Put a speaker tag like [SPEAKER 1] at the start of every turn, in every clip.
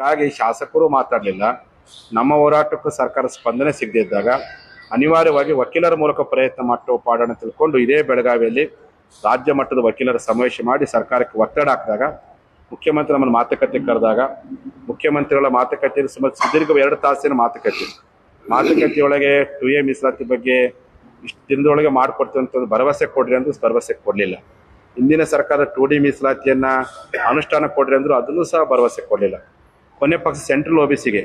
[SPEAKER 1] ಹೀಗಾಗಿ ಶಾಸಕರು ಮಾತಾಡಲಿಲ್ಲ. ನಮ್ಮ ಹೋರಾಟಕ್ಕೂ ಸರ್ಕಾರ ಸ್ಪಂದನೆ ಸಿಗದಿದ್ದಾಗ ಅನಿವಾರ್ಯವಾಗಿ ವಕೀಲರ ಮೂಲಕ ಪ್ರಯತ್ನ ಮಾಡೋ ಪಾಡೋಣ ತಿಳ್ಕೊಂಡು ಇದೇ ಬೆಳಗಾವಿಯಲ್ಲಿ ರಾಜ್ಯ ಮಟ್ಟದ ವಕೀಲರ ಸಮಾವೇಶ ಮಾಡಿ ಸರ್ಕಾರಕ್ಕೆ ಒತ್ತಡ ಹಾಕಿದಾಗ, ಮುಖ್ಯಮಂತ್ರಿ ನಮ್ಮನ್ನು ಮಾತುಕತೆ ಕರೆದಾಗ, ಮುಖ್ಯಮಂತ್ರಿಗಳ ಮಾತುಕತೆ ಸುಮಾರು ಸುದೀರ್ಘ ಎರಡು ತಾಸಿನ ಮಾತುಕತೆ. ಮಾತುಕತೆಯೊಳಗೆ ಟು ಎ ಮೀಸಲಾತಿ ಬಗ್ಗೆ ಇಷ್ಟು ದಿನದೊಳಗೆ ಮಾಡಿಕೊಡ್ತೀವಿ ಅಂತ ಭರವಸೆ ಕೊಡ್ರಿ ಅಂದ್ರೂ ಭರವಸೆ ಕೊಡಲಿಲ್ಲ. ಹಿಂದಿನ ಸರ್ಕಾರ ಟು ಡಿ ಮೀಸಲಾತಿಯನ್ನು ಅನುಷ್ಠಾನ ಕೊಡ್ರಿ ಅಂದರೂ ಅದನ್ನು ಸಹ ಭರವಸೆ ಕೊಡಲಿಲ್ಲ. ಕೊನೆ ಪಕ್ಷ ಸೆಂಟ್ರಲ್ ಒ ಬಿ ಸಿಗೆ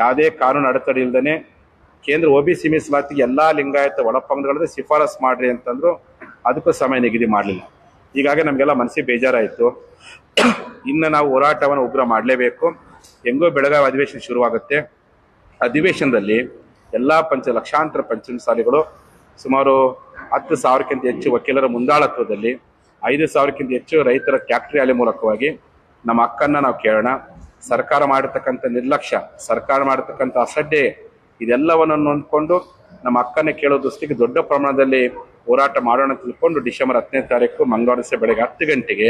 [SPEAKER 1] ಯಾವುದೇ ಕಾನೂನು ಅಡೆತಡೆ ಇಲ್ಲದೇ ಕೇಂದ್ರ ಒ ಬಿ ಸಿ ಮೀಸಲಾತಿಗೆ ಎಲ್ಲ ಲಿಂಗಾಯತ ಒಳಪಂಗಡಗಳದ್ದು ಶಿಫಾರಸ್ ಮಾಡ್ರಿ ಅಂತಂದ್ರು ಅದಕ್ಕೂ ಸಮಯ ನಿಗದಿ ಮಾಡಲಿಲ್ಲ. ಹೀಗಾಗಿ ನಮಗೆಲ್ಲ ಮನಸ್ಸಿಗೆ ಬೇಜಾರಾಯಿತು. ಇನ್ನು ನಾವು ಹೋರಾಟವನ್ನು ಉಗ್ರ ಮಾಡಲೇಬೇಕು. ಹೆಂಗೋ ಬೆಳಗಾವಿ ಅಧಿವೇಶನ ಶುರುವಾಗುತ್ತೆ. ಅಧಿವೇಶನದಲ್ಲಿ ಎಲ್ಲ ಪಂಚ, ಲಕ್ಷಾಂತರ ಪಂಚಮಸಾಲಿಗಳು ಸುಮಾರು ಹತ್ತು ಸಾವಿರಕ್ಕಿಂತ ಹೆಚ್ಚು ವಕೀಲರ ಮುಂದಾಳತ್ವದಲ್ಲಿ, ಐದು ಸಾವಿರಕ್ಕಿಂತ ಹೆಚ್ಚು ರೈತರ ಟ್ಯಾಕ್ಟ್ರಿ ಅಲೆ ಮೂಲಕವಾಗಿ ನಮ್ಮ ಹಕ್ಕನ್ನು ನಾವು ಕೇಳೋಣ. ಸರ್ಕಾರ ಮಾಡಿರ್ತಕ್ಕಂಥ ನಿರ್ಲಕ್ಷ್ಯ, ಸರ್ಕಾರ ಮಾಡಿರ್ತಕ್ಕಂಥ ಅಸಡ್ಡೆ ಇದೆಲ್ಲವನ್ನು ನೊಂದ್ಕೊಂಡು ನಮ್ಮ ಅಕ್ಕನೇ ಕೇಳೋ ದೃಷ್ಟಿಗೆ ದೊಡ್ಡ ಪ್ರಮಾಣದಲ್ಲಿ ಹೋರಾಟ ಮಾಡೋಣ ತಿಳ್ಕೊಂಡು ಡಿಸೆಂಬರ್ ಹತ್ತನೇ ತಾರೀಕು ಮಂಗಳವಾರ ಬೆಳಗ್ಗೆ ಹತ್ತು ಗಂಟೆಗೆ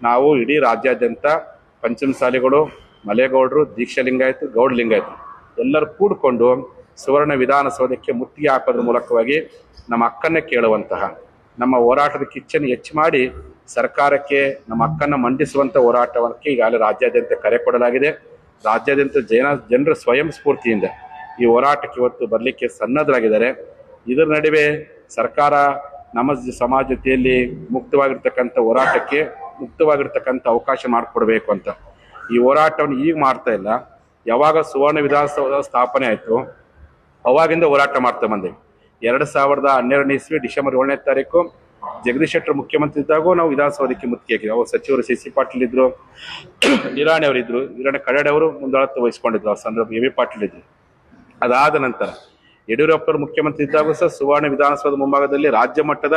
[SPEAKER 1] ನಾವು ಇಡೀ ರಾಜ್ಯಾದ್ಯಂತ ಪಂಚಮಸಾಲಿಗಳು ಮಲೆಗೌಡರು, ದೀಕ್ಷಾ ಲಿಂಗಾಯತ, ಗೌಡ ಲಿಂಗಾಯತ ಎಲ್ಲರೂ ಕೂಡಿಕೊಂಡು ಸುವರ್ಣ ವಿಧಾನಸೌಧಕ್ಕೆ ಮುತ್ತಿಗೆ ಹಾಕೋದ್ರ ಮೂಲಕವಾಗಿ ನಮ್ಮ ಅಕ್ಕನ್ನೇ ಕೇಳುವಂತಹ, ನಮ್ಮ ಹೋರಾಟದ ಕಿಚ್ಚನ್ನು ಹೆಚ್ಚು ಮಾಡಿ ಸರ್ಕಾರಕ್ಕೆ, ನಮ್ಮ ಹಕ್ಕನ್ನು ಮಂಡಿಸುವಂತ ಹೋರಾಟಕ್ಕೆ ಈಗಾಗಲೇ ರಾಜ್ಯಾದ್ಯಂತ ಕರೆ ಕೊಡಲಾಗಿದೆ. ರಾಜ್ಯಾದ್ಯಂತ ಜನ, ಜನರ ಸ್ವಯಂ ಸ್ಫೂರ್ತಿಯಿಂದ ಈ ಹೋರಾಟಕ್ಕೆ ಇವತ್ತು ಬರಲಿಕ್ಕೆ ಸನ್ನದ್ಧರಾಗಿದ್ದಾರೆ ಇದರ ನಡುವೆ ಸರ್ಕಾರ ನಮ್ಮ ಸಮಾಜದಲ್ಲಿ ಮುಕ್ತವಾಗಿರ್ತಕ್ಕಂಥ ಹೋರಾಟಕ್ಕೆ ಮುಕ್ತವಾಗಿರ್ತಕ್ಕಂಥ ಅವಕಾಶ ಮಾಡಿಕೊಡ್ಬೇಕು ಅಂತ. ಈ ಹೋರಾಟವನ್ನು ಈಗ ಮಾಡ್ತಾ ಇಲ್ಲ. ಯಾವಾಗ ಸುವರ್ಣ ವಿಧಾನಸೌಧ ಸ್ಥಾಪನೆ ಆಯಿತು, ಅವಾಗಿಂದ ಹೋರಾಟ ಮಾಡ್ತಾ ಬಂದೆ. ಎರಡು ಸಾವಿರದ ಹನ್ನೆರಡನೇ ಇಸ್ವಿ ಡಿಸೆಂಬರ್ ಏಳನೇ ತಾರೀಕು ಜಗದೀಶ್ ಶೆಟ್ಟರ್ ಮುಖ್ಯಮಂತ್ರಿ ಇದ್ದಾಗೂ ನಾವು ವಿಧಾನಸೌಧಕ್ಕೆ ಮುತ್ತಿಗೆ ಹಾಕಿದ್ವಿ. ಅವ್ರು ಸಚಿವರು ಸಿ ಸಿ ಪಾಟೀಲ್ ಇದ್ರು, ನಿರಾಣಿ ಅವರಿದ್ರು ನಿರಾಣಿ ಕಡಾಡೆ ಅವರು ಮುಂದಾಳತ್ವ ವಹಿಸ್ಕೊಂಡಿದ್ರು. ಆ ಸಂದರ್ಭ ಎ ಪಾಟೀಲ್ ಇದ್ರು. ಅದಾದ ನಂತರ ಯಡಿಯೂರಪ್ಪರು ಮುಖ್ಯಮಂತ್ರಿ ಇದ್ದಾಗೂ ಸಹ ಸುವರ್ಣ ವಿಧಾನಸೌಧ ಮುಂಭಾಗದಲ್ಲಿ ರಾಜ್ಯ ಮಟ್ಟದ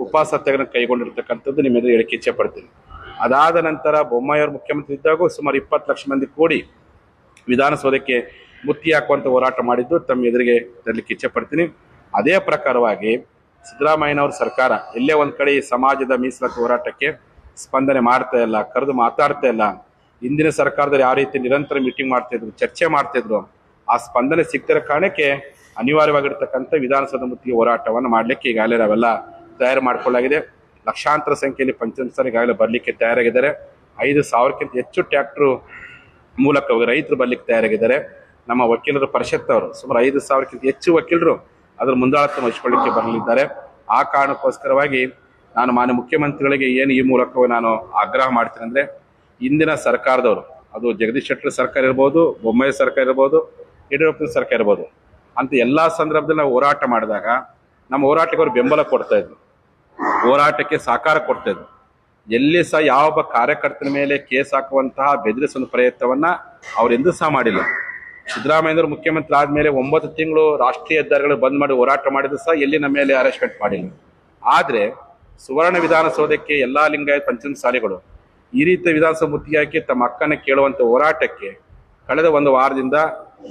[SPEAKER 1] ಉಪಸತ್ಯಾಗ್ರಹ ಕೈಗೊಂಡಿರ್ತಕ್ಕಂಥದ್ದು ನಿಮ್ಮ ಎದುರು ಹೇಳಿಕೆ ಇಚ್ಛೆ ಪಡ್ತೀನಿ. ಅದಾದ ನಂತರ ಬೊಮ್ಮಾಯಿ ಅವರು ಮುಖ್ಯಮಂತ್ರಿ ಇದ್ದಾಗೂ ಸುಮಾರು ಇಪ್ಪತ್ತು ಲಕ್ಷ ಮಂದಿ ಕೂಡಿ ವಿಧಾನಸೌಧಕ್ಕೆ ಮುತ್ತಿ ಹಾಕುವಂತ ಹೋರಾಟ ಮಾಡಿದ್ದು ತಮ್ಮ ಎದುರಿಗೆ ತರಲಿಕ್ಕೆ ಇಚ್ಛೆ ಪಡ್ತೀನಿ. ಅದೇ ಪ್ರಕಾರವಾಗಿ ಸಿದ್ದರಾಮಯ್ಯನವ್ರ ಸರ್ಕಾರ ಎಲ್ಲೇ ಒಂದು ಕಡೆ ಈ ಸಮಾಜದ ಮೀಸಲಾತಿ ಹೋರಾಟಕ್ಕೆ ಸ್ಪಂದನೆ ಮಾಡ್ತಾ ಇಲ್ಲ, ಕರೆದು ಮಾತಾಡ್ತಾ ಇಲ್ಲ. ಹಿಂದಿನ ಸರ್ಕಾರದಲ್ಲಿ ಯಾವ ರೀತಿ ನಿರಂತರ ಮೀಟಿಂಗ್ ಮಾಡ್ತಿದ್ರು ಚರ್ಚೆ ಮಾಡ್ತಿದ್ರು ಆ ಸ್ಪಂದನೆ ಸಿಗ್ತಿರೋ ಕಾರಣಕ್ಕೆ ಅನಿವಾರ್ಯವಾಗಿರ್ತಕ್ಕಂಥ ವಿಧಾನಸೌಧ ಮುತ್ತಿಗೆ ಹೋರಾಟವನ್ನು ಮಾಡಲಿಕ್ಕೆ ಈಗಾಗಲೇ ನಾವೆಲ್ಲ ತಯಾರು ಮಾಡ್ಕೊಳ್ಳಾಗಿದೆ. ಲಕ್ಷಾಂತರ ಸಂಖ್ಯೆಯಲ್ಲಿ ಪಂಚಮಸಾಲ ಈಗಾಗಲೇ ಬರಲಿಕ್ಕೆ ತಯಾರಾಗಿದ್ದಾರೆ. ಐದು ಸಾವಿರಕ್ಕಿಂತ ಹೆಚ್ಚು ಟ್ಯಾಕ್ಟ್ರು ಮೂಲಕ ರೈತರು ಬರಲಿಕ್ಕೆ ತಯಾರಾಗಿದ್ದಾರೆ. ನಮ್ಮ ವಕೀಲರ ಪರಿಷತ್ ಅವರು ಸುಮಾರು ಐದು ಸಾವಿರಕ್ಕಿಂತ ಹೆಚ್ಚು ವಕೀಲರು ಅದರ ಮುಂದಾಳತ್ವ ವಹಿಸಿಕೊಳ್ಳಿಕ್ಕೆ ಬರಲಿದ್ದಾರೆ. ಆ ಕಾರಣಕ್ಕೋಸ್ಕರವಾಗಿ ನಾನು ಮಾನ್ಯ ಮುಖ್ಯಮಂತ್ರಿಗಳಿಗೆ ಏನು ಈ ಮೂಲಕ ನಾನು ಆಗ್ರಹ ಮಾಡ್ತೀನಿ ಅಂದರೆ, ಇಂದಿನ ಸರ್ಕಾರದವರು, ಅದು ಜಗದೀಶ್ ಶೆಟ್ಟರ್ ಸರ್ಕಾರ ಇರ್ಬೋದು, ಬೊಮ್ಮಾಯಿ ಸರ್ಕಾರ ಇರ್ಬೋದು ಯಡಿಯೂರಪ್ಪನ ಸರ್ಕಾರ ಇರ್ಬೋದು, ಅಂತ ಎಲ್ಲ ಸಂದರ್ಭದಲ್ಲಿ ನಾವು ಹೋರಾಟ ಮಾಡಿದಾಗ ನಮ್ಮ ಹೋರಾಟಕ್ಕೆ ಅವರು ಬೆಂಬಲ ಕೊಡ್ತಾ ಇದ್ರು. ಹೋರಾಟಕ್ಕೆ ಸಹಕಾರ ಕೊಡ್ತಾ ಇದ್ರು. ಎಲ್ಲಿ ಸಹ ಯಾವೊಬ್ಬ ಕಾರ್ಯಕರ್ತನ ಮೇಲೆ ಕೇಸ್ ಹಾಕುವಂತಹ ಬೆದರಿಸುವ ಪ್ರಯತ್ನವನ್ನು ಅವರೆಂದೂ ಸಹ ಮಾಡಿಲ್ಲ. ಸಿದ್ದರಾಮಯ್ಯವರು ಮುಖ್ಯಮಂತ್ರಿ ಆದಮೇಲೆ ಒಂಬತ್ತು ತಿಂಗಳು ರಾಷ್ಟ್ರೀಯ ಹೆದ್ದಾರಿಗಳು ಬಂದ್ ಮಾಡಿ ಹೋರಾಟ ಮಾಡಿದ್ರು ಸಹ ಎಲ್ಲಿ ನಮ್ಮ ಮೇಲೆ ಅರೆಸ್ಟ್ಮೆಂಟ್ ಮಾಡಿಲ್ಲ. ಆದ್ರೆ ಸುವರ್ಣ ವಿಧಾನಸೌಧಕ್ಕೆ ಎಲ್ಲಾ ಲಿಂಗಾಯತ ಪಂಚಮಸಾಲಿಗಳು ಈ ರೀತಿಯ ವಿಧಾನಸಭೆ ಮುತ್ತಿಗೆ ಹಾಕಿ ತಮ್ಮ ಅಕ್ಕನ ಕೇಳುವಂತ ಹೋರಾಟಕ್ಕೆ ಕಳೆದ ಒಂದು ವಾರದಿಂದ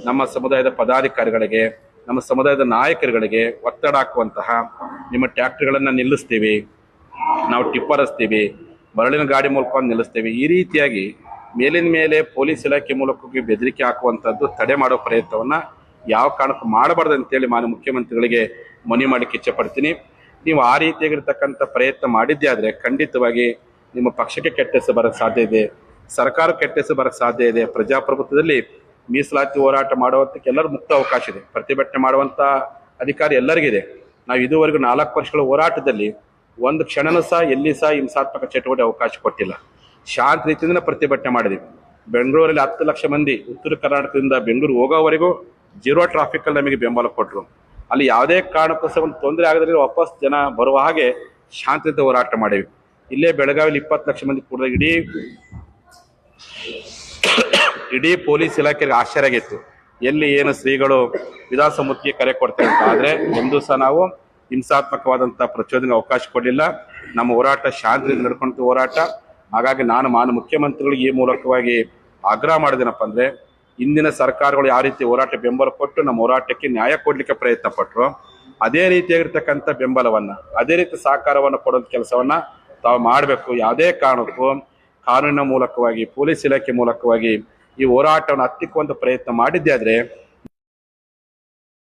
[SPEAKER 1] ನಮ್ಮ ಸಮುದಾಯದ ಪದಾಧಿಕಾರಿಗಳಿಗೆ, ನಮ್ಮ ಸಮುದಾಯದ ನಾಯಕರುಗಳಿಗೆ ಒತ್ತಡ ಹಾಕುವಂತಹ ನಿಮ್ಮ ಟ್ಯಾಕ್ಟ್ರಿಗಳನ್ನು ನಿಲ್ಲಿಸ್ತೀವಿ. ನಾವು ಟಿಪ್ಪರ್ ಹಸ್ತೀವಿ ಮರಳಿನ ಗಾಡಿ ಮೂಲಕ ನಿಲ್ಲಿಸ್ತೀವಿ. ಈ ರೀತಿಯಾಗಿ ಮೇಲಿನ ಮೇಲೆ ಪೊಲೀಸ್ ಇಲಾಖೆ ಮೂಲಕ ಬೆದರಿಕೆ ಹಾಕುವಂಥದ್ದು ತಡೆ ಮಾಡೋ ಪ್ರಯತ್ನವನ್ನ ಯಾವ ಕಾರಣಕ್ಕೂ ಮಾಡಬಾರ್ದು ಅಂತೇಳಿ ಮಾನ್ಯ ಮುಖ್ಯಮಂತ್ರಿಗಳಿಗೆ ಮನವಿ ಮಾಡಲಿಕ್ಕೆ ಇಚ್ಛೆ ಪಡ್ತೀನಿ ನೀವು ಆ ರೀತಿಯಾಗಿರ್ತಕ್ಕಂಥ ಪ್ರಯತ್ನ ಮಾಡಿದ್ದೇ ಆದರೆ ಖಂಡಿತವಾಗಿ ನಿಮ್ಮ ಪಕ್ಷಕ್ಕೆ ಕೆಟ್ಟ ಹೆಸರು ಬರಕ್ಕೆ ಸಾಧ್ಯ ಇದೆ. ಸರ್ಕಾರ ಕೆಟ್ಟ ಹೆಸರು ಬರಕ್ಕೆ ಸಾಧ್ಯ ಇದೆ. ಪ್ರಜಾಪ್ರಭುತ್ವದಲ್ಲಿ ಮೀಸಲಾತಿ ಹೋರಾಟ ಮಾಡುವಂಥಕ್ಕೆ ಎಲ್ಲರೂ ಮುಕ್ತ ಅವಕಾಶ ಇದೆ. ಪ್ರತಿಭಟನೆ ಮಾಡುವಂಥ ಅಧಿಕಾರ ಎಲ್ಲರಿಗಿದೆ. ನಾವು ಇದುವರೆಗೂ ನಾಲ್ಕು ವರ್ಷಗಳ ಹೋರಾಟದಲ್ಲಿ ಒಂದು ಕ್ಷಣನೂ ಸಹ ಎಲ್ಲಿ ಸಹ ಹಿಂಸಾತ್ಮಕ ಚಟುವಟಿಕೆ ಅವಕಾಶ ಕೊಟ್ಟಿಲ್ಲ. ಶಾಂತ ರೀತಿಯಿಂದ ಪ್ರತಿಭಟನೆ ಮಾಡಿದ್ವಿ. ಬೆಂಗಳೂರಲ್ಲಿ ಹತ್ತು ಲಕ್ಷ ಮಂದಿ, ಉತ್ತರ ಕರ್ನಾಟಕದಿಂದ ಬೆಂಗಳೂರು ಹೋಗೋವರೆಗೂ ಜೀರೋ ಟ್ರಾಫಿಕ್ ಅಲ್ಲಿ ನಮಗೆ ಬೆಂಬಲ ಕೊಟ್ಟರು ಅಲ್ಲಿ ಯಾವುದೇ ಕಾರಣಕ್ಕೋಸ್ಕರ ಒಂದು ತೊಂದರೆ ಆಗದ್ರೆ ವಾಪಸ್ ಜನ ಬರುವ ಹಾಗೆ ಶಾಂತಿಯುತ ಹೋರಾಟ ಮಾಡಿವಿ ಇಲ್ಲೇ ಬೆಳಗಾವಿಲಿ ಇಪ್ಪತ್ತು ಲಕ್ಷ ಮಂದಿ ಕೂಡ ಇಡೀ ಇಡೀ ಪೊಲೀಸ್ ಇಲಾಖೆಗೆ ಆಶ್ಚರ್ಯ ಆಗಿತ್ತು. ಎಲ್ಲಿ ಏನು ಶ್ರೀಗಳು ಮುತ್ತಿಗೆ ಕರೆ ಕೊಡ್ತೇವೆ ಅಂತ ಆದರೆ ಒಂದು ಸಹ ನಾವು ಹಿಂಸಾತ್ಮಕವಾದಂಥ ಪ್ರಚೋದನೆ ಅವಕಾಶ ಕೊಡಲಿಲ್ಲ. ನಮ್ಮ ಹೋರಾಟ ಶಾಂತಿಯಿಂದ ನಡ್ಕೊಂತ ಹೋರಾಟ. ಹಾಗಾಗಿ ನಾನು ಮಾನ ಮುಖ್ಯಮಂತ್ರಿಗಳಿಗೆ ಈ ಮೂಲಕವಾಗಿ ಆಗ್ರಹ ಮಾಡಿದೇನಪ್ಪ ಅಂದ್ರೆ, ಇಂದಿನ ಸರ್ಕಾರಗಳು ಯಾವ ರೀತಿ ಹೋರಾಟ ಬೆಂಬಲ ಕೊಟ್ಟು ನಮ್ಮ ಹೋರಾಟಕ್ಕೆ ನ್ಯಾಯ ಕೊಡ್ಲಿಕ್ಕೆ ಪ್ರಯತ್ನ ಪಟ್ಟರು ಅದೇ ರೀತಿಯಾಗಿರ್ತಕ್ಕಂಥ ಬೆಂಬಲವನ್ನ, ಅದೇ ರೀತಿ ಸಹಕಾರವನ್ನು ಕೊಡುವಂತ ಕೆಲಸವನ್ನ ತಾವು ಮಾಡಬೇಕು. ಯಾವುದೇ ಕಾರಣಕ್ಕೂ ಕಾನೂನಿನ ಮೂಲಕವಾಗಿ, ಪೊಲೀಸ್ ಇಲಾಖೆ ಮೂಲಕವಾಗಿ ಈ ಹೋರಾಟವನ್ನು ಹತ್ತಿಕ್ಕುವಂತ ಪ್ರಯತ್ನ ಮಾಡಿದ್ದೆ ಆದ್ರೆ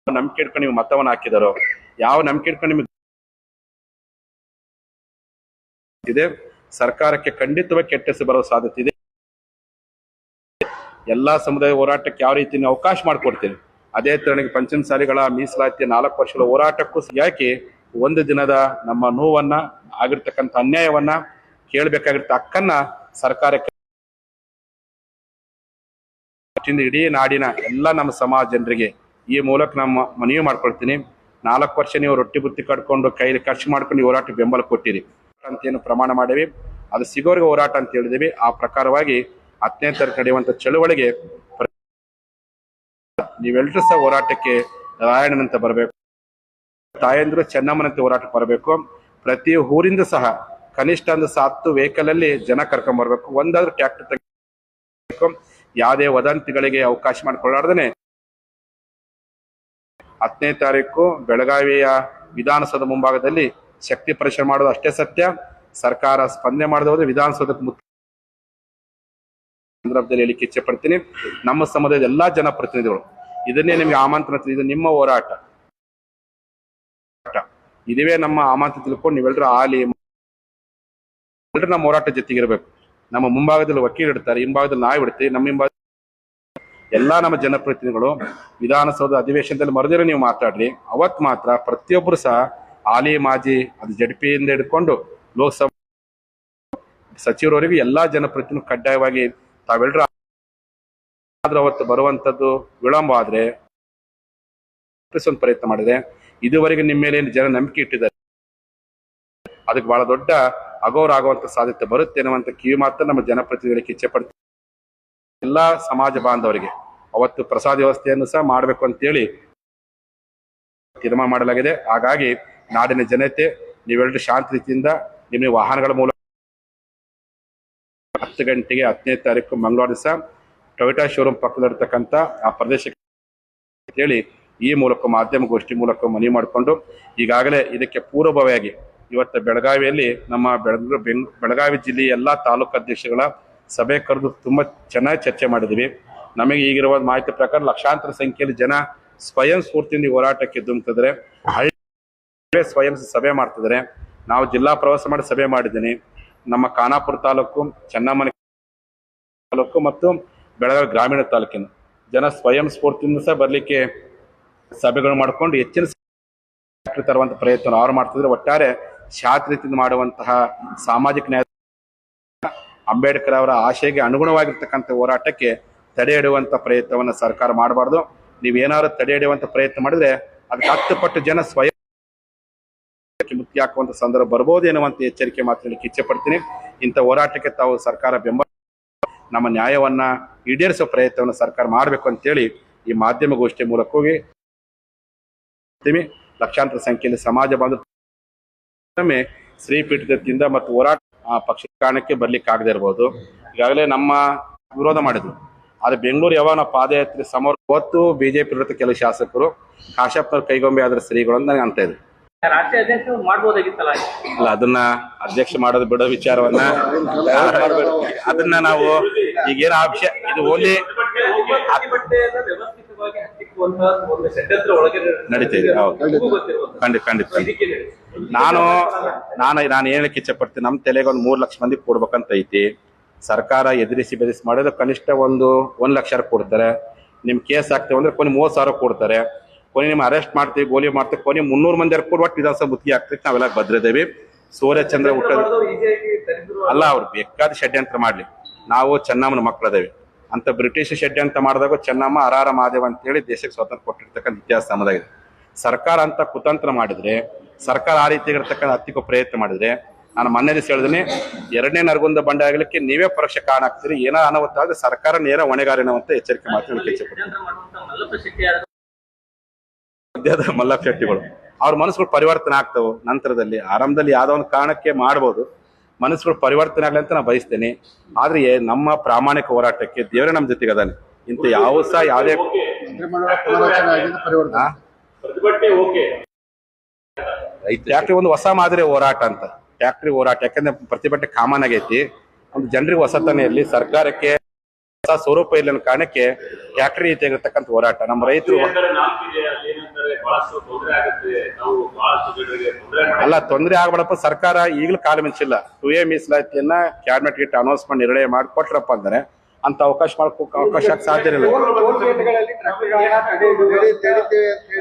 [SPEAKER 1] ನಂಬಿಕೆ ಇಟ್ಕೊಂಡು ನೀವು ಮತವನ್ನು ಹಾಕಿದಾರೋ, ಯಾವ ನಂಬಿಕೆ ಇಟ್ಕೊಂಡು ನಿಮಗೆ ಇದೆ ಸರ್ಕಾರಕ್ಕೆ ಖಂಡಿತವಾಗಿ ಕೆಟ್ಟ ಬರೋ ಸಾಧ್ಯತೆ ಇದೆ. ಎಲ್ಲಾ ಸಮುದಾಯ ಹೋರಾಟಕ್ಕೆ ಯಾವ ರೀತಿ ಅವಕಾಶ ಮಾಡ್ಕೊಡ್ತೀರಿ? ಅದೇ ತರನಿಗೆ ಪಂಚಮಸಾಲಿಗಳ ಮೀಸಲಾತಿಯ ನಾಲ್ಕು ವರ್ಷಗಳ ಹೋರಾಟಕ್ಕೂ ಯಾಕೆ ಒಂದು ದಿನದ ನಮ್ಮ ನೋವನ್ನ, ಆಗಿರ್ತಕ್ಕಂಥ ಅನ್ಯಾಯವನ್ನ ಕೇಳಬೇಕಾಗಿರ್ತ ಹಕ್ಕನ್ನ ಸರ್ಕಾರಕ್ಕೆ. ಇಡೀ ನಾಡಿನ ಎಲ್ಲ ನಮ್ಮ ಸಮಾಜ ಜನರಿಗೆ ಈ ಮೂಲಕ ನಮ್ಮ ಮನವಿ ಮಾಡ್ಕೊಳ್ತೀನಿ. ನಾಲ್ಕು ವರ್ಷ ನೀವು ರೊಟ್ಟಿ ಬುತ್ತಿ ಕಟ್ಕೊಂಡು, ಕೈಲಿ ಖರ್ಚು ಮಾಡ್ಕೊಂಡು ಹೋರಾಟ ಬೆಂಬಲ ಕೊಟ್ಟಿರಿ. ಏನು ಪ್ರಮಾಣ ಮಾಡೇವಿ. ಅದು ಸಿಗೋರಿಗೆ ಹೋರಾಟ ಅಂತ ಹೇಳಿದೀವಿ. ಆ ಪ್ರಕಾರವಾಗಿ ಹತ್ತನೇ ತಾರೀಕು ನಡೆಯುವಂತ ಚಳುವಳಿಗೆ ನೀವೆಲ್ಲರೂ ಸಹ ಹೋರಾಟಕ್ಕೆ ರಾಯಣ್ಣನಂತ ಬರಬೇಕು. ತಾಯಂದ್ರು ಚೆನ್ನಮ್ಮನಂತೆ ಹೋರಾಟಕ್ಕೆ ಬರಬೇಕು. ಪ್ರತಿ ಊರಿಂದ ಸಹ ಕನಿಷ್ಠ ಒಂದು ಹತ್ತು ವೆಹಿಕಲ್ ಅಲ್ಲಿ ಜನ ಕರ್ಕೊಂಡ್ ಬರ್ಬೇಕು. ಒಂದಾದ್ರೂ ಟ್ಯಾಕ್ಟರ್ ತೆಗೆದು ಯಾವುದೇ ವದಂತಿಗಳಿಗೆ ಅವಕಾಶ ಮಾಡಿಕೊಳ್ಳಾರ್ದೇನೆ ಹತ್ತನೇ ತಾರೀಕು ಬೆಳಗಾವಿಯ ವಿಧಾನಸೌಧ ಮುಂಭಾಗದಲ್ಲಿ ಶಕ್ತಿ ಪರೀಕ್ಷೆ ಮಾಡೋದು ಅಷ್ಟೇ ಸತ್ಯ. ಸರ್ಕಾರ ಸ್ಪಂದನೆ ಮಾಡದೆ ಹೋದ್ರೆ ವಿಧಾನಸೌಧಕ್ಕೆ ಮುತ್ತ ಸಂದರ್ಭದಲ್ಲಿ ಹೇಳಿಕ್ಕೆ ಇಚ್ಛೆ ಪಡ್ತೀನಿ. ನಮ್ಮ ಸಮುದಾಯದ ಎಲ್ಲಾ ಜನಪ್ರತಿನಿಧಿಗಳು, ಇದನ್ನೇ ನಿಮಗೆ ಆಮಂತ್ರಣ ಇದು ನಿಮ್ಮ ಹೋರಾಟ. ಇದುವೇ ನಮ್ಮ ಆಮಂತ್ರಣ ತಿಳ್ಕೊಂಡು ನೀವೆಲ್ಲರೂ ಆಲಿ ಎಲ್ಲರೂ ನಮ್ಮ ಹೋರಾಟ ಜೊತೆಗಿರ್ಬೇಕು. ನಮ್ಮ ಮುಂಭಾಗದಲ್ಲಿ ವಕೀಲ ಇಡ್ತಾರೆ ಹಿಂಭಾಗದಲ್ಲಿ ನಾವು ಇಡ್ತೀವಿ ನಮ್ಮ ಹಿಂಭಾಗ ಎಲ್ಲಾ ನಮ್ಮ ಜನಪ್ರತಿನಿಧಿಗಳು, ವಿಧಾನಸೌಧ ಅಧಿವೇಶನದಲ್ಲಿ ಮರದಿರೋ ನೀವು ಮಾತಾಡ್ರಿ. ಅವತ್ ಮಾತ್ರ ಪ್ರತಿಯೊಬ್ಬರು ಸಹ ಹಾಲಿ ಮಾಜಿ, ಅದು ಜಡ್ಪಿಯಿಂದ ಹಿಡ್ಕೊಂಡು ಲೋಕಸಭಾ ಸಚಿವರವರೆಗೂ ಎಲ್ಲಾ ಜನಪ್ರತಿನಿಧಿ ಕಡ್ಡಾಯವಾಗಿ ತಾವೆಲ್ಲರೂ ಆದ್ರೆ ಅವತ್ತು ಬರುವಂತದ್ದು ವಿಳಂಬ ಆದ್ರೆ ಪ್ರಯತ್ನ ಮಾಡಿದೆ. ಇದುವರೆಗೆ ನಿಮ್ಮ ಮೇಲೆ ಏನು ಜನ ನಂಬಿಕೆ ಇಟ್ಟಿದ್ದಾರೆ? ಅದಕ್ಕೆ ಬಹಳ ದೊಡ್ಡ ಅಗೌರ ಆಗುವಂತ ಸಾಧ್ಯತೆ ಬರುತ್ತೆ ಅನ್ನುವಂತ ಕಿವಿ ಮಾತ್ರ ನಮ್ಮ ಜನಪ್ರತಿನಿಧಿಗಳಿಗೆ ಇಚ್ಛೆ ಪಡ್ತೀವಿ ಎಲ್ಲಾ ಸಮಾಜ ಬಾಂಧವರಿಗೆ ಅವತ್ತು ಪ್ರಸಾದ ವ್ಯವಸ್ಥೆಯನ್ನು ಸಹ ಮಾಡಬೇಕು ಅಂತೇಳಿ ತೀರ್ಮಾನ ಮಾಡಲಾಗಿದೆ. ಹಾಗಾಗಿ ನಾಡಿನ ಜನತೆ, ನೀವೆಲ್ಲರೂ ಶಾಂತ ರೀತಿಯಿಂದ ನಿಮ್ಮ ವಾಹನಗಳ ಮೂಲಕ ಹತ್ತು ಗಂಟೆಗೆ ಹತ್ತನೇ ತಾರೀಕು ಮಂಗಳವಾರ ದಿವಸ ಟೊಯೋಟಾ ಶೋರೂಮ್ ಪಕ್ಕದಲ್ಲಿರ್ತಕ್ಕಂಥ ಆ ಪ್ರದೇಶಕ್ಕೆ ಹೇಳಿ ಈ ಮೂಲಕ ಮಾಧ್ಯಮ ಗೋಷ್ಠಿ ಮೂಲಕ ಮನವಿ ಮಾಡಿಕೊಂಡು ಈಗಾಗಲೇ ಇದಕ್ಕೆ ಪೂರ್ವಭಾವಿಯಾಗಿ ಇವತ್ತು ಬೆಳಗಾವಿಯಲ್ಲಿ ನಮ್ಮ ಬೆಳಗ ಬೆಳಗಾವಿ ಜಿಲ್ಲೆಯ ಎಲ್ಲಾ ತಾಲೂಕು ಅಧ್ಯಕ್ಷಗಳ ಸಭೆ ಕರೆದು ತುಂಬಾ ಚೆನ್ನಾಗಿ ಚರ್ಚೆ ಮಾಡಿದ್ವಿ. ನಮಗೆ ಈಗಿರುವ ಮಾಹಿತಿ ಪ್ರಕಾರ ಲಕ್ಷಾಂತರ ಸಂಖ್ಯೆಯಲ್ಲಿ ಜನ ಸ್ವಯಂ ಸ್ಫೂರ್ತಿಯಿಂದ ಹೋರಾಟಕ್ಕೆ ಧುಮುಕಿದ್ರೆ ಸ್ವಯಂ ಸಭೆ ಮಾಡ್ತಿದ್ದಾರೆ. ನಾವು ಜಿಲ್ಲಾ ಪ್ರವಾಸ ಮಾಡಿ ಸಭೆ ಮಾಡಿದ್ದೀನಿ. ನಮ್ಮ ಖಾನಾಪುರ ತಾಲೂಕು, ಚೆನ್ನಮ್ಮನ ತಾಲೂಕು ಮತ್ತು ಬೆಳಗಾವಿ ಗ್ರಾಮೀಣ ತಾಲೂಕಿನ ಜನ ಸ್ವಯಂ ಸ್ಫೂರ್ತಿಯಿಂದ ಸಹ ಬರಲಿಕ್ಕೆ ಸಭೆಗಳು ಮಾಡ್ಕೊಂಡು ಹೆಚ್ಚಿನ ತರುವಂತ ಪ್ರಯತ್ನ ಅವ್ರು ಮಾಡ್ತಿದ್ರೆ. ಒಟ್ಟಾರೆ ಶಾಂತ ರೀತಿಯಿಂದ ಮಾಡುವಂತಹ ಸಾಮಾಜಿಕ ನ್ಯಾಯ ಅಂಬೇಡ್ಕರ್ ಅವರ ಆಶೆಗೆ ಅನುಗುಣವಾಗಿರ್ತಕ್ಕಂಥ ಹೋರಾಟಕ್ಕೆ ತಡೆ ಹಿಡುವಂತ ಪ್ರಯತ್ನವನ್ನ ಸರ್ಕಾರ ಮಾಡಬಾರ್ದು. ನೀವೇನಾದ್ರು ತಡೆ ಹಿಡಿಯುವಂತ ಪ್ರಯತ್ನ ಮಾಡಿದ್ರೆ ಅದಕ್ಕೆ ಹತ್ತು ಪಟ್ಟು ಜನ ಸ್ವಯಂ ಹಾಕುವಂತ ಸಂದರ್ಭ ಬರಬಹುದು ಎನ್ನುವಂತ ಎಚ್ಚರಿಕೆ ಮಾತನಾಡಲಿಕ್ಕೆ ಇಚ್ಛೆ ಪಡ್ತೀನಿ. ಇಂಥ ಹೋರಾಟಕ್ಕೆ ತಾವು ಸರ್ಕಾರ ಬೆಂಬಲ ನಮ್ಮ ನ್ಯಾಯವನ್ನ ಈಡೇರಿಸೋ ಪ್ರಯತ್ನವನ್ನು ಸರ್ಕಾರ ಮಾಡಬೇಕು ಅಂತೇಳಿ ಈ ಮಾಧ್ಯಮ ಗೋಷ್ಠಿ ಮೂಲಕ ಹೋಗಿ. ಲಕ್ಷಾಂತರ ಸಂಖ್ಯೆಯಲ್ಲಿ ಸಮಾಜ ಬಾಂಧವ ಸ್ತ್ರೀ ಶ್ರೀಪೀಠದಿಂದ ಮತ್ತು ಹೋರಾಟ ಪಕ್ಷ ಕಾರಣಕ್ಕೆ ಬರ್ಲಿಕ್ಕೆ ಆಗದೆ ಇರಬಹುದು ಈಗಾಗಲೇ ನಮ್ಮ ವಿರೋಧ ಮಾಡಿದ್ರು. ಆದ್ರೆ ಬೆಂಗಳೂರು ಯಾವಾಗ ನಾವು ಪಾದಯಾತ್ರೆ ಸಮರ್ ಹೊತ್ತು ಬಿಜೆಪಿ ವಿರುದ್ಧ ಕೆಲವು ಶಾಸಕರು ಕಾಶಪ್ಪನವ್ರ ಕೈಗೊಂಬೆ ಆದ್ರೆ ಶ್ರೀಗಳು ಅಂತ ನನಗೆ ಅಂತ ಇದೆ. ಅಲ್ಲ ಅದನ್ನ ಅಧ್ಯಕ್ಷ ಮಾಡೋದು ಬಿಡೋ ವಿಚಾರವನ್ನ ಅದನ್ನ ನಾವು ಈಗೇನು ಆ ವಿಷಯ ಇದು ಓನ್ಲಿ ನಡೀತಿದೆ, ಹೌದು. ಖಂಡಿತ ಖಂಡಿತ. ನಾನು ನಾನು ನಾನು ಹೇಳಕ್ಕೆ ಇಚ್ಛೆ ಪಡ್ತೀನಿ ನಮ್ಮ ತಲೆಗೆ ಒಂದು ಮೂರು ಲಕ್ಷ ಮಂದಿ ಕೊಡ್ಬೇಕಂತ ಐತಿ. ಸರ್ಕಾರ ಎದುರಿಸಿ ಬೆದರಿಸಿ ಮಾಡಿದ್ರೆ ಕನಿಷ್ಠ ಒಂದು ಒಂದು ಲಕ್ಷ ಕೊಡ್ತಾರೆ. ನಿಮ್ ಕೇಸ್ ಆಗ್ತೇವೆ ಅಂದ್ರೆ ಕೊನೆ ಮೂವತ್ತು ಸಾವಿರ ಕೊಡ್ತಾರೆ. ಕೊನೆ ನಿಮ್ಮ ಅರೆಸ್ಟ್ ಮಾಡ್ತೀವಿ, ಗೋಲಿ ಮಾಡ್ತೀವಿ, ಕೊನೆ ಮುನ್ನೂರು ಮಂದಿ ಕೊಟ್ಟು ಒಟ್ಟು ವಿಧಾನಸಭೆ ಮುತ್ತಿಗೆ ನಾವೆಲ್ಲ ಭದ್ರದೇವಿ. ಸೂರ್ಯಚಂದ್ರ ಹುಟ್ಟೋದು ಅಲ್ಲ, ಅವ್ರು ಬೇಕಾದ ಷಡ್ಯಂತ್ರ ಮಾಡ್ಲಿ. ನಾವು ಚೆನ್ನಮ್ಮನ ಮಕ್ಕಳದೇವಿ. ಅಂತ ಬ್ರಿಟಿಷ್ ಷಡ್ಯಂತ್ರ ಮಾಡಿದಾಗ ಚೆನ್ನಮ್ಮ ಅರಾರ ಮಾದೇವ ಅಂತೇಳಿ ದೇಶಕ್ಕೆ ಸ್ವಾತಂತ್ರ್ಯ ಕೊಟ್ಟಿರ್ತಕ್ಕಂಥ ಇತಿಹಾಸ ನಮ್ಮದಾಗಿದೆ. ಸರ್ಕಾರ ಅಂತ ಕುತಂತ್ರ ಮಾಡಿದ್ರೆ, ಸರ್ಕಾರ ಆ ರೀತಿ ಇರತಕ್ಕಂಥ ಅತ್ತಿಕೋ ಪ್ರಯತ್ನ ಮಾಡಿದ್ರೆ, ನಾನು ಮೊನ್ನೆ ದಿವಸ ಹೇಳಿದ್ರೆ ಎರಡನೇ ನರಗುಂದ ಬಂಡೆ ಆಗಲಿಕ್ಕೆ ನೀವೇ ಪರೋಕ್ಷ ಕಾರಣ ಆಗ್ತೀರಿ. ಏನೋ ಅನಾಹುತ ಆದ್ರೆ ಸರ್ಕಾರ ನೇರ ಹೊಣೆಗಾರಿನವಂತ ಎಚ್ಚರಿಕೆ ಮಾತನಾಡಲಿಕ್ಕೆ ಸದ್ಯದ ಮಲ್ಲಪ್ಪ ಶೆಟ್ಟಿಗಳು ಅವ್ರ ಮನಸ್ಸುಗಳು ಪರಿವರ್ತನೆ ಆಗ್ತವೆ. ನಂತರದಲ್ಲಿ ಆರಂಭದಲ್ಲಿ ಯಾವುದೋ ಒಂದು ಕಾರಣಕ್ಕೆ ಮಾಡ್ಬೋದು. ಮನಸ್ಸುಗಳು ಪರಿವರ್ತನೆ ಆಗ್ಲಿ ಅಂತ ನಾನು ಬಯಸ್ತೇನೆ. ಆದ್ರೆ ನಮ್ಮ ಪ್ರಾಮಾಣಿಕ ಹೋರಾಟಕ್ಕೆ ದೇವರೇ ನಮ್ಮ ಜೊತೆಗೆ ಅದಾನೆ. ಇಂಥ ಯಾವ ಸಹ ಯಾವುದೇ ಟ್ಯಾಕ್ಟ್ರಿ ಒಂದು ಹೊಸ ಮಾದರಿ ಹೋರಾಟ ಅಂತ. ಟ್ಯಾಕ್ಟರಿ ಹೋರಾಟ. ಯಾಕಂದ್ರೆ ಪ್ರತಿಭಟನೆ ಕಾಮನ್ ಆಗೈತಿ. ಒಂದು ಜನರಿಗೆ ಹೊಸತನ ಇರಲಿ. ಸರ್ಕಾರಕ್ಕೆ ಹೊಸ ಸ್ವರೂಪ ಇಲ್ಲ ಅನ್ನೋ ಕಾರಣಕ್ಕೆ ಟ್ಯಾಕ್ಟರ್ ರೀತಿಯಾಗಿರ್ತಕ್ಕಂಥ ಹೋರಾಟ. ನಮ್ಮ ರೈತರು
[SPEAKER 2] ಏನಂತಾರೆ ನಾಲ್ಕು ಇದೆ ಅಲ್ಲಿ ತೊಂದರೆ ಆಗುತ್ತೆ. ನಾವು ಬಹಳಷ್ಟು ಜನರಿಗೆ ತೊಂದರೆ ಮಾಡಿ
[SPEAKER 1] ಅಲ್ಲ ತೊಂದರೆ ಆಗ್ಬೇಡಪ್ಪ ಸರ್ಕಾರ ಈಗಲೂ ಕಾಲ ಮಿಂಚಿಲ್ಲ. ಟು ಎ ಮೀಸಲಾತಿಯನ್ನ ಕ್ಯಾಬಿನೆಟ್ ಇಟ್ಟು ಅನೌನ್ಸ್ಮೆಂಟ್ ನಿರ್ಣಯ ಮಾಡಿ ಕೊಟ್ರಪ್ಪ ಅಂದ್ರೆ ಅಂತ ಅವಕಾಶ ಮಾಡ್ಕೋಕ್ ಅವಕಾಶ ಸಾಧ್ಯ ಇರಲಿಲ್ಲ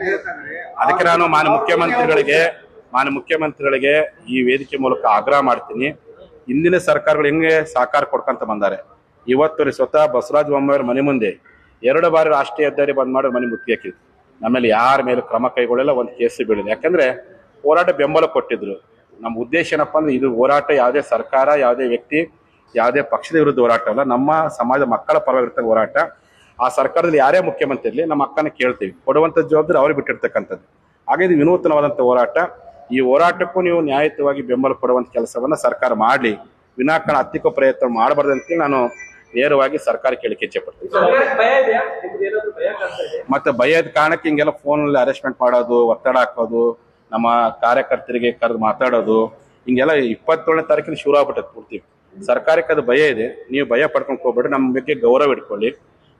[SPEAKER 3] ಹೇಳ್ತಾರೆ.
[SPEAKER 1] ಅದಕ್ಕೆ ನಾನು ಮಾನ್ಯ ಮುಖ್ಯಮಂತ್ರಿಗಳಿಗೆ ಮಾನ್ಯ ಮುಖ್ಯಮಂತ್ರಿಗಳಿಗೆ ಈ ವೇದಿಕೆ ಮೂಲಕ ಆಗ್ರಹ ಮಾಡ್ತೀನಿ. ಹಿಂದಿನ ಸರ್ಕಾರಗಳು ಹೆಂಗೆ ಸಹಕಾರ ಕೊಡ್ಕೊಂತ ಬಂದಾರೆ? ಇವತ್ತು ಸ್ವತಃ ಬಸವರಾಜ ಬೊಮ್ಮಾಯಿಯವ್ರ ಮನೆ ಮುಂದೆ ಎರಡು ಬಾರಿ ರಾಷ್ಟ್ರೀಯ ಹೆದ್ದಾರಿ ಬಂದ್ ಮಾಡಿ ಮನೆ ಮುತ್ತಿಗೆ ಹಾಕಿದ್ರು. ನಮ್ಮಲ್ಲಿ ಯಾರ ಮೇಲೆ ಕ್ರಮ ಕೈಗೊಳ್ಳಲ್ಲ ಒಂದು ಕೇಸು ಬೀಳಿಲ್ಲ ಯಾಕಂದ್ರೆ ಹೋರಾಟ ಬೆಂಬಲ ಕೊಟ್ಟಿದ್ರು. ನಮ್ಮ ಉದ್ದೇಶ ಏನಪ್ಪ ಅಂದ್ರೆ ಇದು ಹೋರಾಟ, ಯಾವುದೇ ಸರ್ಕಾರ, ಯಾವುದೇ ವ್ಯಕ್ತಿ, ಯಾವುದೇ ಪಕ್ಷದ ವಿರುದ್ಧ ಹೋರಾಟ ಅಲ್ಲ, ನಮ್ಮ ಸಮಾಜ ಮಕ್ಕಳ ಪರವಾಗಿರ್ತಕ್ಕ ಹೋರಾಟ. ಆ ಸರ್ಕಾರದಲ್ಲಿ ಯಾರೇ ಮುಖ್ಯಮಂತ್ರಿ ಇರಲಿ, ನಮ್ಮ ಅಕ್ಕನ ಕೇಳ್ತೀವಿ. ಕೊಡುವಂಥ ಜವಾಬ್ದಾರಿ ಅವ್ರಿಗೆ ಬಿಟ್ಟಿರ್ತಕ್ಕಂಥದ್ದು. ಹಾಗೆ ಇದು ವಿನೂತನವಾದಂಥ ಹೋರಾಟ. ಈ ಹೋರಾಟಕ್ಕೂ ನೀವು ನ್ಯಾಯಯುತವಾಗಿ ಬೆಂಬಲ ಕೊಡುವಂಥ ಕೆಲಸವನ್ನು ಸರ್ಕಾರ ಮಾಡಲಿ. ವಿನಾಕಾರಣ ಹತ್ತಿಕ್ಕೋ ಪ್ರಯತ್ನ ಮಾಡಬಾರ್ದು ಅಂತೇಳಿ ನಾನು ನೇರವಾಗಿ ಸರ್ಕಾರ ಕೇಳಿಕೆ ಇಚ್ಛೆ ಮತ್ತೆ ಭಯದ ಕಾರಣಕ್ಕೆ ಹಿಂಗೆಲ್ಲ ಫೋನಲ್ಲಿ ಅರೆಸ್ಟ್ಮೆಂಟ್ ಮಾಡೋದು ಒತ್ತಡ ಹಾಕೋದು ನಮ್ಮ ಕಾರ್ಯಕರ್ತರಿಗೆ ಕರೆದು ಮಾತಾಡೋದು ಹಿಂಗೆಲ್ಲ ಇಪ್ಪತ್ತೇಳನೇ ತಾರೀಕಿನ ಶುರು ಆಗ್ಬಿಟ್ಟದೆ ಪೂರ್ತಿ. ಸರ್ಕಾರಕ್ಕೆ ಅದು ಭಯ ಇದೆ. ನೀವು ಭಯ ಪಡ್ಕೊಂಡು ಹೋಗ್ಬೇಡಿ ನಮ್ಮ ಬಗ್ಗೆ ಗೌರವ ಇಟ್ಕೊಳ್ಳಿ.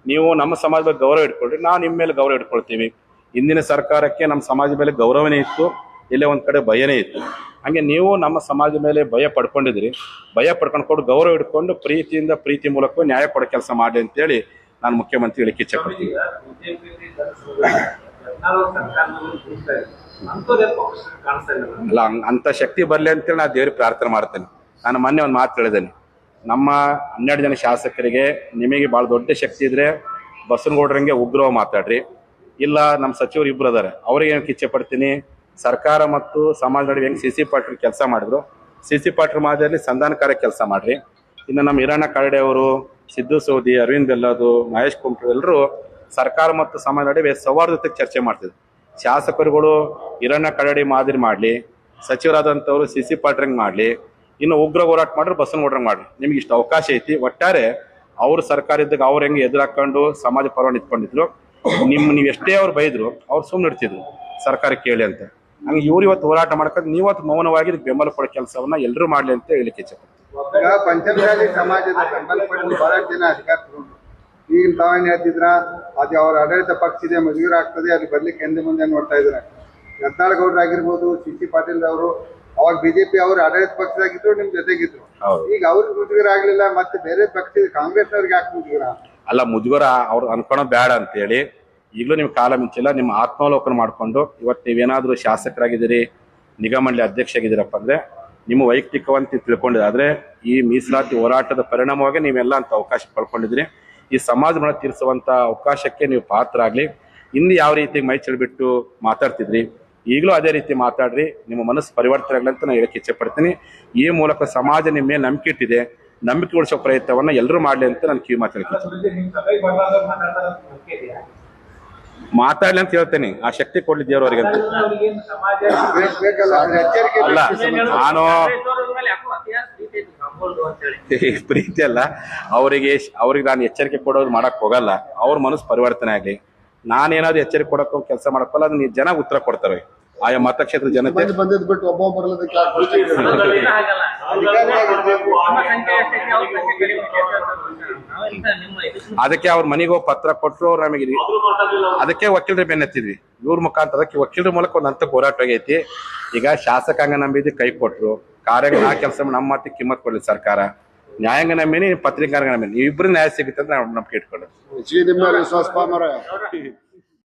[SPEAKER 1] ನೀವು ನಮ್ಮ ಸಮಾಜದ ಗೌರವ ಇಟ್ಕೊಳ್ಳಿ ನಾವು ನಿಮ್ಮ ಮೇಲೆ ಗೌರವ ಇಟ್ಕೊಳ್ತೀವಿ. ಇಂದಿನ ಸರ್ಕಾರಕ್ಕೆ ನಮ್ಮ ಸಮಾಜದ ಮೇಲೆ ಗೌರವನೇ ಇತ್ತು. ಇಲ್ಲೇ ಒಂದು ಕಡೆ ಭಯನೇ ಇತ್ತು. ಹಾಗೆ ನೀವು ನಮ್ಮ ಸಮಾಜ ಮೇಲೆ ಭಯ ಪಡ್ಕೊಂಡಿದ್ರಿ ಭಯ ಪಡ್ಕೊಂಡು ಗೌರವ ಇಟ್ಕೊಂಡು ಪ್ರೀತಿಯಿಂದ ಪ್ರೀತಿ ಮೂಲಕ ನ್ಯಾಯ ಕೊಡೋ ಕೆಲಸ ಮಾಡಿ ಅಂತೇಳಿ ನಾನು ಮುಖ್ಯಮಂತ್ರಿ ಹೇಳಿ ಇಚ್ಛೆ ಪಡ್ತೀನಿ. ಅಲ್ಲ ಅಂತ ಶಕ್ತಿ ಬರಲಿ ಅಂತೇಳಿ ನಾನು ದೇವ್ರಿಗೆ ಪ್ರಾರ್ಥನೆ ಮಾಡ್ತೇನೆ. ನಾನು ಮೊನ್ನೆ ಒಂದು ಮಾತು ಹೇಳಿದ್ದೇನೆ. ನಮ್ಮ ಹನ್ನೆರಡು ಜನ ಶಾಸಕರಿಗೆ ನಿಮಗೆ ಭಾಳ ದೊಡ್ಡ ಶಕ್ತಿ ಇದ್ರೆ ಬಸವನಗೌಡ್ರಂಗೆ ಉಗ್ರವ ಮಾತಾಡ್ರಿ. ಇಲ್ಲ, ನಮ್ಮ ಸಚಿವರು ಇಬ್ಬರು ಅದಾರೆ. ಅವ್ರಿಗೆ ಏನಕ್ಕೆ ಇಚ್ಛೆ ಪಡ್ತೀನಿ? ಸರ್ಕಾರ ಮತ್ತು ಸಮಾಜ ನಡುವೆ ಹೆಂಗೆ ಸಿ ಸಿ ಪಾಟ್ರ್ ಕೆಲಸ ಮಾಡಿದ್ರು? ಸಿ ಸಿ ಪಾಟ್ರ್ ಮಾದರಿಯಲ್ಲಿ ಸಂಧಾನಕಾರ ಕೆಲಸ ಮಾಡಿರಿ. ಇನ್ನು ನಮ್ಮ ಹಿರಣ್ಣ ಕರಡೆ ಅವರು, ಸಿದ್ದು ಸೌದಿ, ಅರವಿಂದ್ ಬೆಲ್ಲದು, ಮಹೇಶ್ ಕುಂಟ್ರು ಎಲ್ಲರೂ ಸರ್ಕಾರ ಮತ್ತು ಸಮಾಜ ನಡುವೆ ಸೌಹಾರ್ದತೆ ಚರ್ಚೆ ಮಾಡ್ತಿದ್ರು. ಶಾಸಕರುಗಳು ಹಿರಣ್ಣ ಕರಡಿ ಮಾದರಿ ಮಾಡಲಿ, ಸಚಿವರಾದಂಥವ್ರು ಸಿ ಸಿ ಪಾಟ್ರಂಗ್ ಮಾಡಲಿ, ಇನ್ನು ಉಗ್ರ ಹೋರಾಟ ಮಾಡ್ರೆ ಬಸವನಗೌಡ್ರಂಗ್ ಮಾಡ್ರಿ ನಿಮ್ಗೆ ಇಷ್ಟು ಅವಕಾಶ ಐತಿ. ಒಟ್ಟಾರೆ ಅವರು ಸರ್ಕಾರ ಇದ್ದಾಗ ಅವ್ರು ಹೆಂಗೆ ಎದುರಾಕೊಂಡು ಸಮಾಜ ಪರವಾಗಿ ನಿಂತ್ಕೊಂಡಿದ್ರು. ನಿಮ್ಮ ನೀವು ಎಷ್ಟೇ ಅವ್ರು ಬೈದ್ರು, ಅವ್ರು ಸುಮ್ಮನೆ ಇಡ್ತಿದ್ರು ಸರ್ಕಾರ ಕೇಳಿ ಅಂತ. ಹಂಗೆ ಇವ್ರು ಇವತ್ತು ಹೋರಾಟ ಮಾಡ್ಕೊಂಡು ನೀವತ್ತು ಮೌನವಾಗಿ ಇದಕ್ಕೆ ಬೆಂಬಲ ಕೊಡೋ ಕೆಲಸವನ್ನ ಎಲ್ಲರೂ ಮಾಡಲಿ ಅಂತ
[SPEAKER 3] ಹೇಳಿಕೆ ಪಂಚಮಸಾಲಿ ಸಮಾಜದ ಸಂಬಂಧಪಟ್ಟ ಬಹಳಷ್ಟು ಜನ ಅಧಿಕಾರ ಈಗ ಈಗ ತಾವೇನ್ ಹೇಳ್ತಿದ್ರ ಅದು ಅವ್ರ ಆಡಳಿತ ಪಕ್ಷ ಇದೆ ಮದುವೆ ಆಗ್ತದೆ ಅಲ್ಲಿ ಬರ್ಲಿಕ್ಕೆ ಹಿಂದೆ ಮುಂದೆ ನೋಡ್ತಾ ಇದ್ರ ಯತ್ನಾಳ್ ಗೌಡ್ರ ಆಗಿರ್ಬೋದು ಸಿ ಸಿ ಪಾಟೀಲ್ ಅವರು ಅವಾಗ ಬಿಜೆಪಿ ಅವರು ಆಡಳಿತ ಪಕ್ಷದಾಗಿದ್ರು ನಿಮ್ ಜೊತೆಗಿದ್ರು. ಈಗ ಅವ್ರಿಗೆ ಮುಜುಗರ ಆಗ್ಲಿಲ್ಲ ಮತ್ತೆ ಬೇರೆ ಪಕ್ಷ ಕಾಂಗ್ರೆಸ್ ಅವ್ರಿಗೆ ಯಾಕೆ ಮುಜುಗರ?
[SPEAKER 1] ಅಲ್ಲ ಮುಜುಗರ ಅವ್ರು ಅನ್ಕೊಳ ಬೇಡ ಅಂತೇಳಿ ಈಗಲೂ ನಿಮ್ಗೆ ಕಾಲ ಮಿಂಚಿಲ್ಲ, ನಿಮ್ಮ ಆತ್ಮಾವಲೋಕನ ಮಾಡಿಕೊಂಡು ಇವತ್ತು ನೀವೇನಾದರೂ ಶಾಸಕರಾಗಿದ್ದೀರಿ ಅಧ್ಯಕ್ಷ ಆಗಿದ್ದೀರಪ್ಪ ಅಂದ್ರೆ ನಿಮ್ಮ ವೈಯಕ್ತಿಕವಂತ ತಿಳ್ಕೊಂಡಿದೆ ಆದರೆ ಈ ಮೀಸಲಾತಿ ಹೋರಾಟದ ಪರಿಣಾಮವಾಗಿ ನೀವೆಲ್ಲ ಅಂತ ಅವಕಾಶ ಪಡ್ಕೊಂಡಿದ್ರಿ ಈ ಸಮಾಜ ತೀರಿಸುವಂಥ ಅವಕಾಶಕ್ಕೆ ನೀವು ಪಾತ್ರ ಆಗಲಿ ಇನ್ನು ಯಾವ ರೀತಿ ಮೈ ಬಿಟ್ಟು ಮಾತಾಡ್ತಿದ್ರಿ? ಈಗಲೂ ಅದೇ ರೀತಿ ಮಾತಾಡ್ರಿ. ನಿಮ್ಮ ಮನಸ್ಸು ಪರಿವರ್ತನೆ ಆಗಲಿ ಅಂತ ನಾನು ಹೇಳಕ್ಕೆ ಇಚ್ಛೆ ಪಡ್ತೀನಿ. ಈ ಮೂಲಕ ಸಮಾಜ ನಿಮ್ಮ ಮೇಲೆ ನಂಬಿಕೆ ಇಟ್ಟಿದೆ. ನಂಬಿಕೆ ಉಳಿಸೋ ಪ್ರಯತ್ನವನ್ನು ಎಲ್ಲರೂ ಮಾಡಲಿ ಅಂತ ನಾನು ಕಿವಿ ಮಾತಾಡಕ್ಕೆ ಮಾತಾಡ್ಲಿ ಅಂತ ಹೇಳ್ತೇನೆ. ಆ ಶಕ್ತಿ ಕೊಡ್ಲಿ
[SPEAKER 3] ಅದ್ರ ಎಚ್ಚರಿಕೆ
[SPEAKER 1] ಅಲ್ಲ. ನಾನು-
[SPEAKER 2] ಪ್ರೀತಿ
[SPEAKER 1] ಅಲ್ಲ, ಅವರಿಗೆ ಅವ್ರಿಗೆ ನಾನು ಎಚ್ಚರಿಕೆ ಕೊಡೋದು ಮಾಡಕ್ ಹೋಗಲ್ಲ. ಅವ್ರ ಮನಸ್ಸು ಪರಿವರ್ತನೆ ಆಗಲಿ. ನಾನೇನಾದ್ರು ಎಚ್ಚರಿಕೆ ಕೊಡಕ್ಕೋ ಕೆಲಸ ಮಾಡಕ್ಕಲ್ಲ ಅದನ್ನ ಜನ ಉತ್ತರ ಕೊಡ್ತಾರೆ. ಆಯಾ ಮತಕ್ಷೇತ್ರ ಜನತೆ
[SPEAKER 3] ಬಿಟ್ಟು ಒಬ್ಬ ಬರಲದಕ್ಕೆ
[SPEAKER 1] ಅದಕ್ಕೆ ಅವ್ರ ಮನೆಗೆ ಹೋಗಿ ಪತ್ರ ಕೊಟ್ಟರು ನಮಗೆ ಇದು- ಅದಕ್ಕೆ ವಕೀಲರ ಬೆನ್ನತ್ತಿದ್ವಿ ಇವ್ರ ಮುಖಾಂತರ ಅದಕ್ಕೆ ವಕೀಲರ ಮೂಲಕ ಒಂದು ಅಂತ ಹೋರಾಟ ಆಗೈತಿ. ಈಗ ಶಾಸಕಾಂಗ ನಂಬಿದ್ದು ಕೈ ಕೊಟ್ರು. ಕಾರ್ಯಾಂಗ ಆ ಕೆಲಸ ನಮ್ಮ ಮತ್ತೆ ಕಿಮ್ಮತ್ ಕೊಡ್ಲಿ ಸರ್ಕಾರ. ನ್ಯಾಯಾಂಗ ನಂಬಿನಿ ಪತ್ರಿಕಾಂಗ ನಂಬಿನಿ. ಇಬ್ಬರು ನ್ಯಾಯ ಸಿಗುತ್ತೆ ಅಂತ ನಾವು ನಂಬಿಕೆ ಇಟ್ಕೊಳ್ಳೋದು.